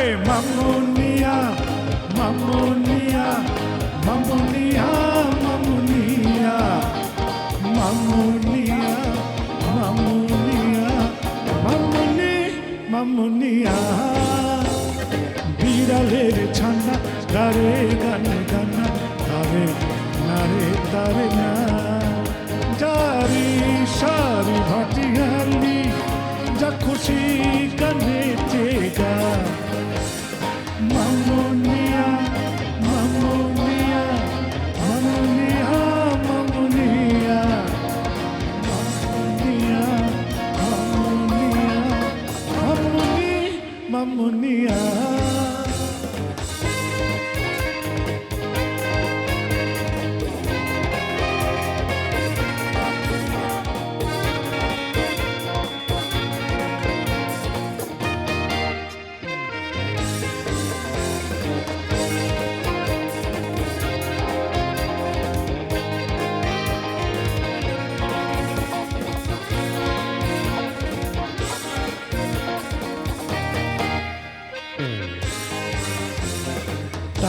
Mamunia, Mamunia, Mamunia, Mamunia, Mamunia, Mamunia, Mamuni, Mamunia. বিড়ালের ছানা গারে গানে গানা তারে নারে তারে না জারি সারি ভাটিয়ালি যা খুশি কানে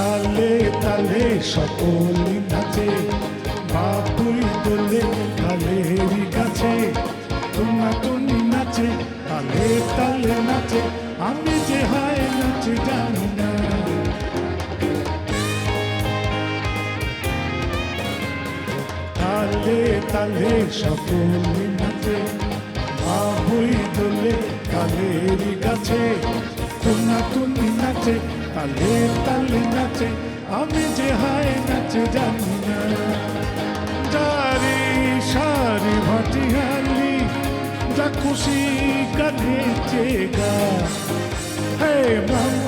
তালে তালে সকলি নাচে, বাপুই দোলে তালেরি গাছে। তোমা তুমি নাচে, তালে তালে নাচে, আমি যে হায় নাচে জানি না। তালে তালে সকলি নাচে বাবুই দোলে কালেরি গাছে। তোনা তুমি নাচে তালে তালে নাচে, আমি যে হায় নাচে জানি না। জারি সারি ভাটি হালি যা খুশি কানে চেগা। হে মামুনিয়া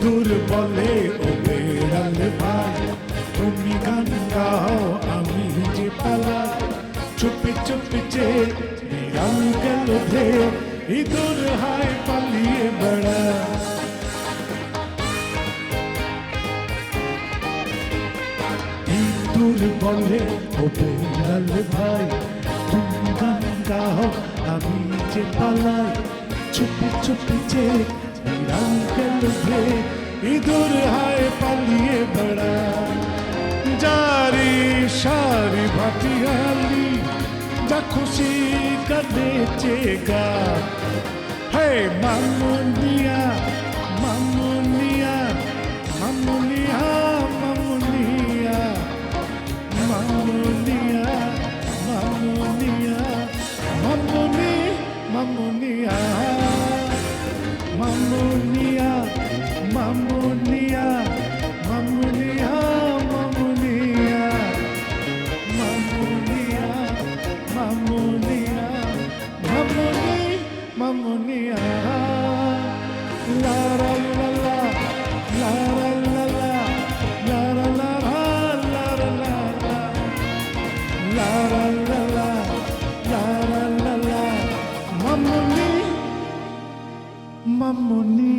ইঁদুর বলে, ও বেড়াল ভাই তুমি গান গাও, আমি যে পালা। চুপি চুপি চে বিড়াল গেল ধে, ইঁদুর হায় পালিয়ে বেড়া। ইঁদুর বলে, ও বেড়াল ভাই, তুমি গান গাও, আমি যে পালাই। চুপি চুপি চে अंकल थे इधर हाय पालिए बड़ा जारी सारी भाटियाली जा खुशी का नेचेगा है मामोनिया mammoni